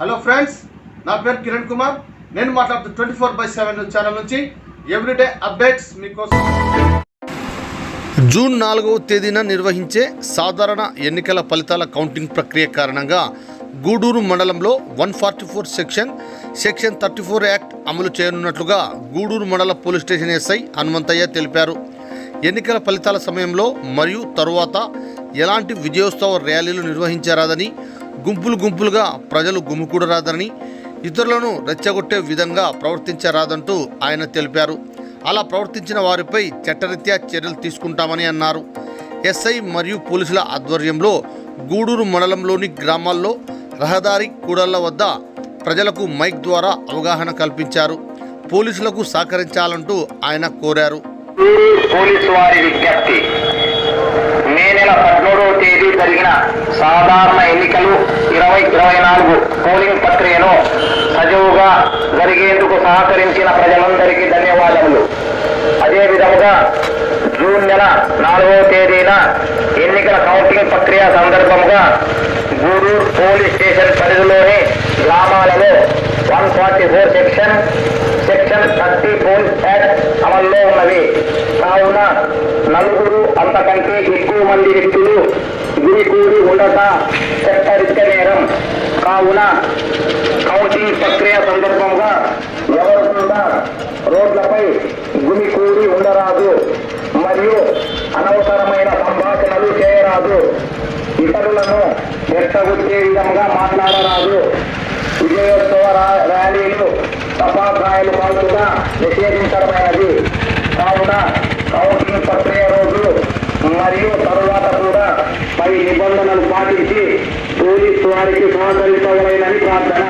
Hello friends నా పేరు కిరణ్ కుమార్. నేను మాట్లాడుతూ twenty four by seven channel నుంచి ఎవ్రీడే అప్డేట్స్ మీకోసం. జూన్ నాలుగవ తేదీన నిర్వహించే సాధారణ ఎన్నికల ఫలితాల కౌంటింగ్ ప్రక్రియ కారణంగా గూడూరు మండలంలో one forty four section section thirty four act అమలు చేయనున్నట్లుగా గూడూరు మండల పోలీస్ స్టేషన్ ఎస్ఐ హనుమంతయ్య తెలిపారు. ఎన్నికల ఫలితాల సమయంలో మరియు తరువాత ఎలాంటి విజయోత్సవ ర్యాలీలు నిర్వహించారాదని గుంపులు గుంపులుగా ప్రజలు గుమికూడరాదని ఇతరులను రెచ్చగొట్టే విధంగా ప్రవర్తించరాదంటూ ఆయన తెలిపారు. అలా ప్రవర్తించిన వారిపై చట్టరీత్యా చర్యలు తీసుకుంటామని అన్నారు. ఎస్ఐ మరియు పోలీసుల ఆధ్వర్యంలో గూడూరు మండలంలోని గ్రామాల్లో రహదారి కూడళ్ళ వద్ద ప్రజలకు మైక్ ద్వారా అవగాహన కల్పించారు. పోలీసులకు సహకరించాలంటూ ఆయన కోరారు. పోలీసు వారి విజ్ఞప్తి మే నెల పదమూడవ తేదీ జరిగిన సాధారణ నాలుగు పోలింగ్ ప్రక్రియను సజీవుగా జరిగేందుకు సహకరించిన ప్రజలందరికీ ధన్యవాదములు. అదే విధముగా జూన్ నెల నాలుగవ తేదీన ఎన్నికల కౌంటింగ్ ప్రక్రియ సందర్భంగా గూడూరు పోలీస్ స్టేషన్ పరిధిలోని గ్రామాలలో one forty four section section thirty police act అమల్లో ఉన్నవి. కావున నలుగురు అంతకంటే ఎక్కువ మంది వ్యక్తులు గురికూడి ఉండట చట్టరీత్య నేరం. కావున కౌంటింగ్ ప్రక్రియ సందర్భంగా ఎవరు కూడా రోడ్లపై గుమికూడి ఉండరాదు మరియు అనవసరమైన సంభాషణలు చేయరాదు. ఇతరులను రెచ్చగొట్టే విధంగా మాట్లాడరాదు. విజయోత్సవ రా- ర్యాలీలు తపాకాయలు పాల్గొగా నిషేధించడమైనది. కావున संपादे पोली वारी प्रार्थना